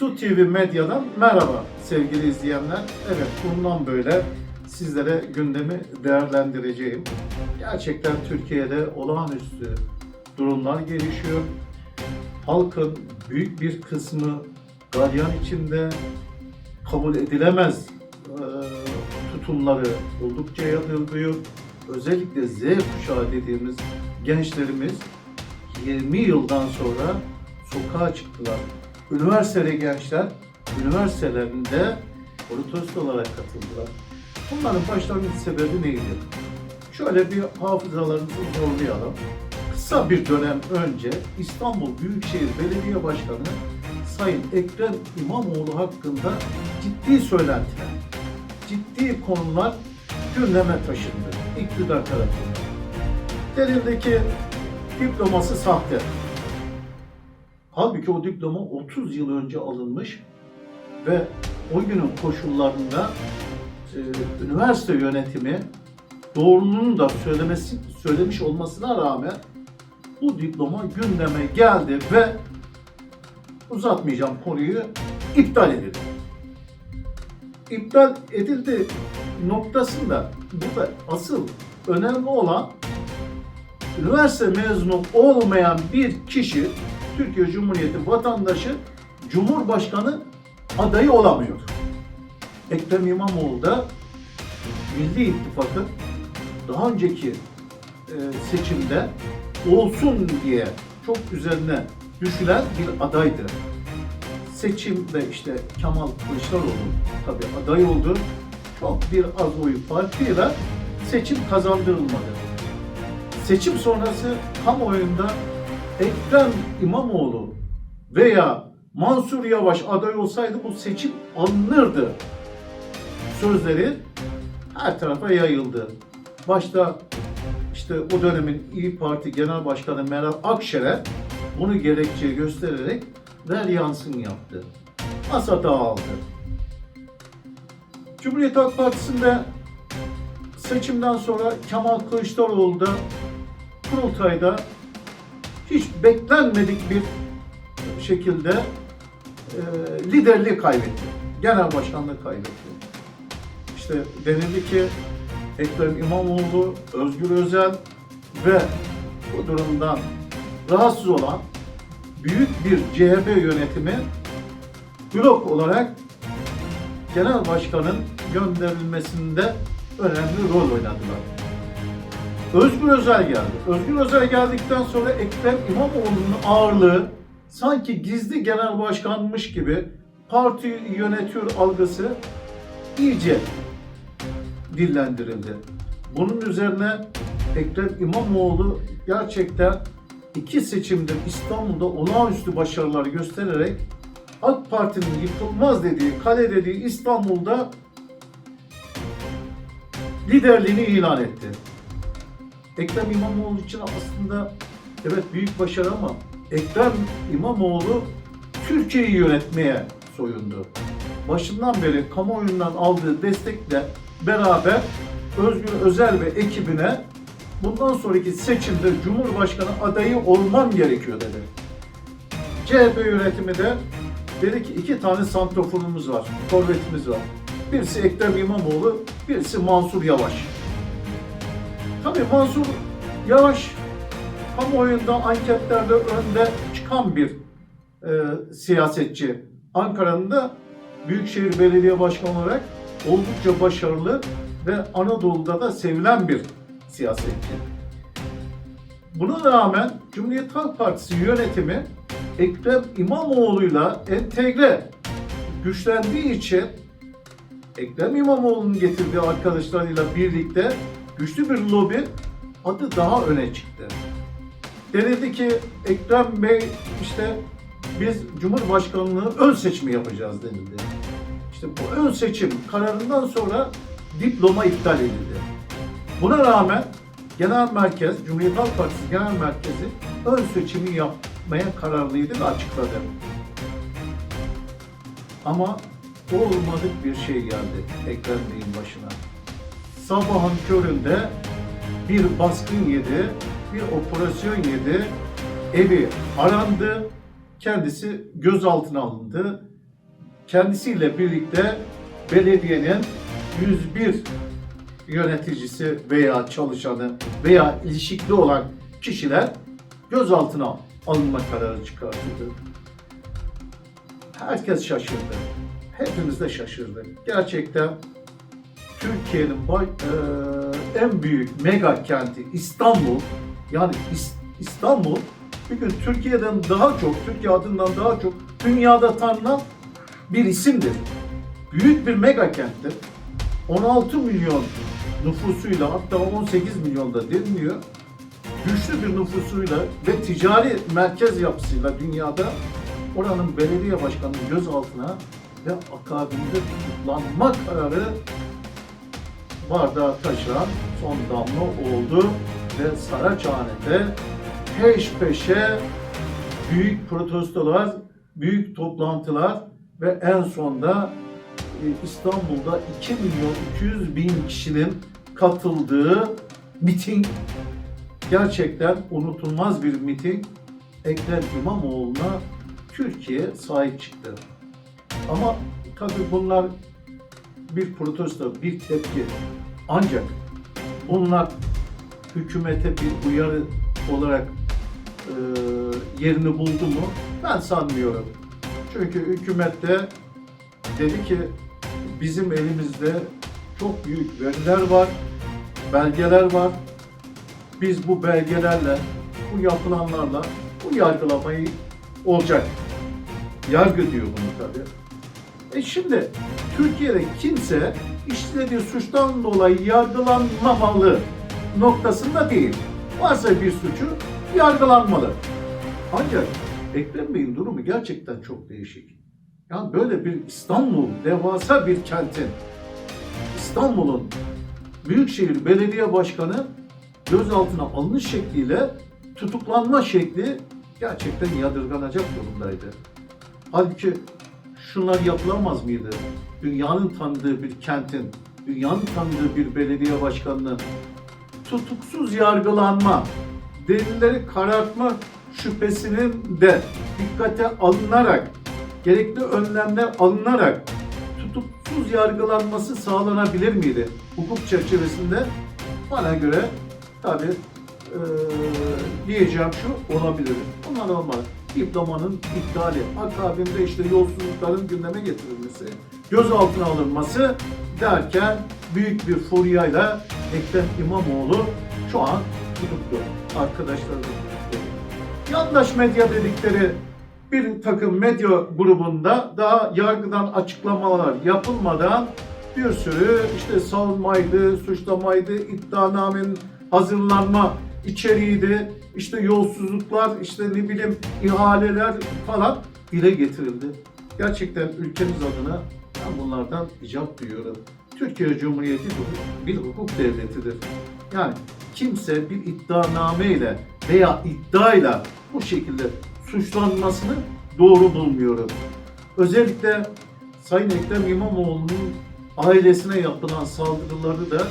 Su TV Medya'dan merhaba sevgili izleyenler. Evet bundan böyle sizlere gündemi değerlendireceğim. Gerçekten Türkiye'de olağanüstü durumlar gelişiyor. Halkın büyük bir kısmı galyan içinde kabul edilemez tutumları oldukça yadırgıyor. Özellikle Z kuşağı dediğimiz gençlerimiz 20 yıldan sonra sokağa çıktılar. Üniversiteli gençler üniversitelerinde protesto olarak katıldılar. Bunların başlangıç sebebi neydi? Şöyle bir hafızalarımızı zorlayalım. Kısa bir dönem önce İstanbul Büyükşehir Belediye Başkanı Sayın Ekrem İmamoğlu hakkında ciddi söylentiler, ciddi konular gündeme taşındı iktidar tarafından. Denildi ki diploması sahte. Halbuki o diploma 30 yıl önce alınmış ve o günün koşullarında e, üniversite yönetimi doğruluğunu da söylemesi söylemiş olmasına rağmen bu diploma gündeme geldi ve uzatmayacağım konuyu iptal edildi. İptal edildi noktasında burada asıl önemli olan üniversite mezunu olmayan bir kişi Türkiye Cumhuriyeti vatandaşı Cumhurbaşkanı adayı olamıyor. Ekrem İmamoğlu da Milli İttifak'ın daha önceki e, seçimde olsun diye çok üzerine düşülen bir adaydı. Seçimde işte Kemal Kılıçdaroğlu tabii aday oldu. Çok bir az oyu farkıyla seçim kazandırılmadı. Seçim sonrası kamuoyunda Ekrem İmamoğlu veya Mansur Yavaş aday olsaydı bu seçim alınırdı sözleri her tarafa yayıldı. Başta işte o dönemin İyi Parti Genel Başkanı Meral Akşener bunu gerekçe göstererek ver yansın yaptı. Masa dağıldı. Cumhuriyet Halk Partisi'nde seçimden sonra Kemal Kılıçdaroğlu da kurultayda hiç beklenmedik bir şekilde e, liderliği kaybetti. Genel başkanlığı kaybetti. İşte denildi ki Ekrem İmamoğlu, Özgür Özel ve bu durumdan rahatsız olan büyük bir CHP yönetimi blok olarak genel başkanın gönderilmesinde önemli rol oynadılar. Özgür Özel geldi. Özgür Özel geldikten sonra Ekrem İmamoğlu'nun ağırlığı sanki gizli genel başkanmış gibi parti yönetiyor algısı iyice dillendirildi. Bunun üzerine Ekrem İmamoğlu gerçekten iki seçimdir İstanbul'da olağanüstü başarılar göstererek AK Parti'nin yıkılmaz dediği, kale dediği İstanbul'da liderliğini ilan etti. Ekrem İmamoğlu için aslında evet büyük başarı ama Ekrem İmamoğlu Türkiye'yi yönetmeye soyundu. Başından beri kamuoyundan aldığı destekle beraber Özgür Özel ve ekibine bundan sonraki seçimde Cumhurbaşkanı adayı olmam gerekiyor dedi. CHP yönetimi de dedi ki iki tane santroforumuz var, korvetimiz var. Birisi Ekrem İmamoğlu, birisi Mansur Yavaş. Tabii Mansur Yavaş kamuoyunda anketlerde önde çıkan bir e, siyasetçi. Ankara'nın da Büyükşehir Belediye Başkanı olarak oldukça başarılı ve Anadolu'da da sevilen bir siyasetçi. Buna rağmen Cumhuriyet Halk Partisi yönetimi Ekrem İmamoğlu'yla entegre güçlendiği için Ekrem İmamoğlu'nun getirdiği arkadaşlarıyla birlikte güçlü bir lobi adı daha öne çıktı. Denildi ki Ekrem Bey işte biz Cumhurbaşkanlığı ön seçimi yapacağız denildi. İşte bu ön seçim kararından sonra diploma iptal edildi. Buna rağmen Genel Merkez, Cumhuriyet Halk Partisi Genel Merkezi ön seçimi yapmaya kararlıydı ve açıkladı. Ama olmadık bir şey geldi Ekrem Bey'in başına. Sabahın köründe bir baskın yedi, bir operasyon yedi, evi arandı, kendisi gözaltına alındı kendisiyle birlikte belediyenin 101 yöneticisi veya çalışanı veya ilişikli olan kişiler gözaltına alınma kararı çıkartıldı. Herkes şaşırdı. Hepimiz de şaşırdık. Gerçekten Türkiye'nin bay- eee, en büyük mega kenti İstanbul, yani İs- İstanbul bir gün Türkiye'den daha çok, Türkiye adından daha çok dünyada tanınan bir isimdir. Büyük bir mega kenttir. 16 milyon nüfusuyla hatta 18 milyon da deniliyor. Güçlü bir nüfusuyla ve ticari merkez yapısıyla dünyada oranın belediye başkanının gözaltına ve akabinde tutuklanma kararı bardağı taşıran son damla oldu ve Saraçhane'de peş peşe büyük protestolar, büyük toplantılar ve en sonda e, İstanbul'da 2 milyon 200 bin kişinin katıldığı miting gerçekten unutulmaz bir miting. Ekrem İmamoğlu'na Türkiye sahip çıktı. Ama tabii bunlar bir protesto, bir tepki. Ancak bunlar hükümete bir uyarı olarak e, yerini buldu mu? Ben sanmıyorum. Çünkü hükümet de dedi ki bizim elimizde çok büyük veriler var, belgeler var. Biz bu belgelerle, bu yapılanlarla bu yargılamayı olacak. Yargı diyor bunu tabii. E şimdi Türkiye'de kimse işlediği suçtan dolayı yargılanmamalı noktasında değil. Varsa bir suçu yargılanmalı. Ancak Ekrem Bey'in durumu gerçekten çok değişik. Yani böyle bir İstanbul, devasa bir kentin, İstanbul'un Büyükşehir Belediye Başkanı gözaltına alınış şekliyle tutuklanma şekli gerçekten yadırganacak durumdaydı. Halbuki şunlar yapılamaz mıydı? Dünyanın tanıdığı bir kentin, dünyanın tanıdığı bir belediye başkanının tutuksuz yargılanma, delilleri karartma şüphesinin de dikkate alınarak, gerekli önlemler alınarak tutuksuz yargılanması sağlanabilir miydi? Hukuk çerçevesinde bana göre tabi diyeceğim şu olabilir. Onlar olmaz. Diplomanın iptali, akabinde işte yolsuzlukların gündeme getirilmesi, gözaltına alınması derken büyük bir furyayla Ekrem İmamoğlu şu an tutuklu. Arkadaşlar tutuklu. Yandaş medya dedikleri bir takım medya grubunda daha yargıdan açıklamalar yapılmadan bir sürü işte savunmaydı, suçlamaydı, iddianamenin hazırlanma içeriğiydi, işte yolsuzluklar, işte ne bileyim ihaleler falan dile getirildi. Gerçekten ülkemiz adına ben bunlardan icap duyuyorum. Türkiye Cumhuriyeti bir hukuk devletidir. Yani kimse bir iddianameyle veya iddiayla bu şekilde suçlanmasını doğru bulmuyorum. Özellikle Sayın Ekrem İmamoğlu'nun ailesine yapılan saldırıları da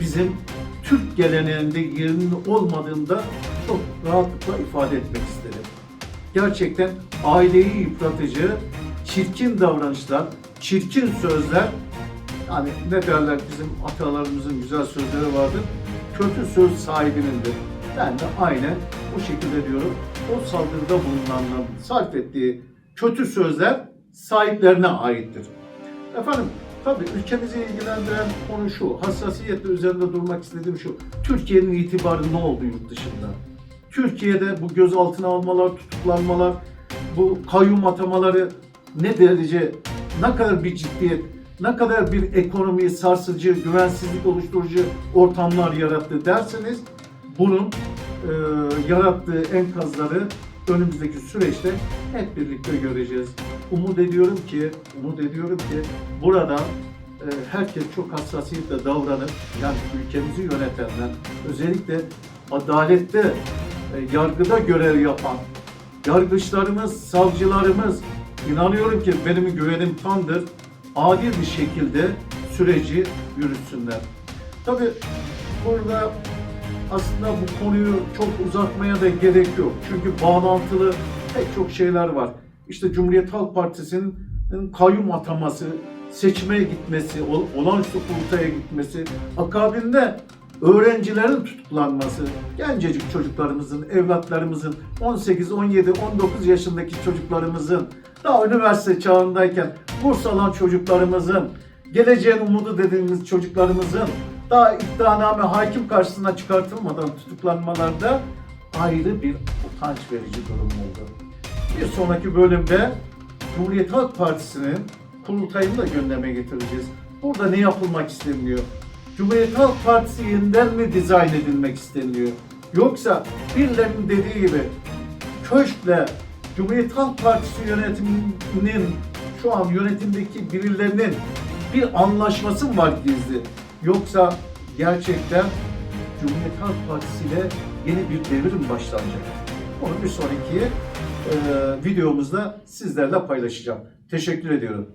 bizim Türk geleneğinde yerinin olmadığında çok rahatlıkla ifade etmek isterim. Gerçekten aileyi yıpratıcı, çirkin davranışlar, çirkin sözler, yani ne derler bizim atalarımızın güzel sözleri vardır, kötü söz sahibinindir. Ben de aynen bu şekilde diyorum. O saldırıda bulunanların sarf ettiği kötü sözler sahiplerine aittir. Efendim tabii ülkemizi ilgilendiren konu şu, hassasiyetle üzerinde durmak istediğim şu. Türkiye'nin itibarı ne oldu yurt dışında? Türkiye'de bu gözaltına almalar, tutuklanmalar, bu kayyum atamaları ne derece, ne kadar bir ciddiyet, ne kadar bir ekonomiyi sarsıcı, güvensizlik oluşturucu ortamlar yarattı derseniz bunun e, yarattığı enkazları önümüzdeki süreçte hep birlikte göreceğiz. Umut ediyorum ki, umut ediyorum ki burada e, herkes çok hassasiyetle davranıp yani ülkemizi yönetenler özellikle adalette e, yargıda görev yapan yargıçlarımız, savcılarımız inanıyorum ki benim güvenim tamdır. Adil bir şekilde süreci yürütsünler. Tabii burada aslında bu konuyu çok uzatmaya da gerek yok. Çünkü bağlantılı pek çok şeyler var. İşte Cumhuriyet Halk Partisi'nin kayyum ataması, seçmeye gitmesi, ol- olağanüstü kurultaya gitmesi, akabinde öğrencilerin tutuklanması, gencecik çocuklarımızın, evlatlarımızın, 18, 17, 19 yaşındaki çocuklarımızın, daha üniversite çağındayken burs alan çocuklarımızın, geleceğin umudu dediğimiz çocuklarımızın daha iddianame hakim karşısına çıkartılmadan tutuklanmalarda ayrı bir utanç verici durum oldu. Bir sonraki bölümde Cumhuriyet Halk Partisi'nin kurultayını da gündeme getireceğiz. Burada ne yapılmak isteniyor? Cumhuriyet Halk Partisi yeniden mi dizayn edilmek isteniyor? Yoksa birilerinin dediği gibi köşkle Cumhuriyet Halk Partisi yönetiminin şu an yönetimdeki birilerinin bir anlaşması mı var gizli? Yoksa gerçekten Cumhuriyet Halk Partisi ile yeni bir devrim başlanacak. Onu bir sonraki e, videomuzda sizlerle paylaşacağım. Teşekkür ediyorum.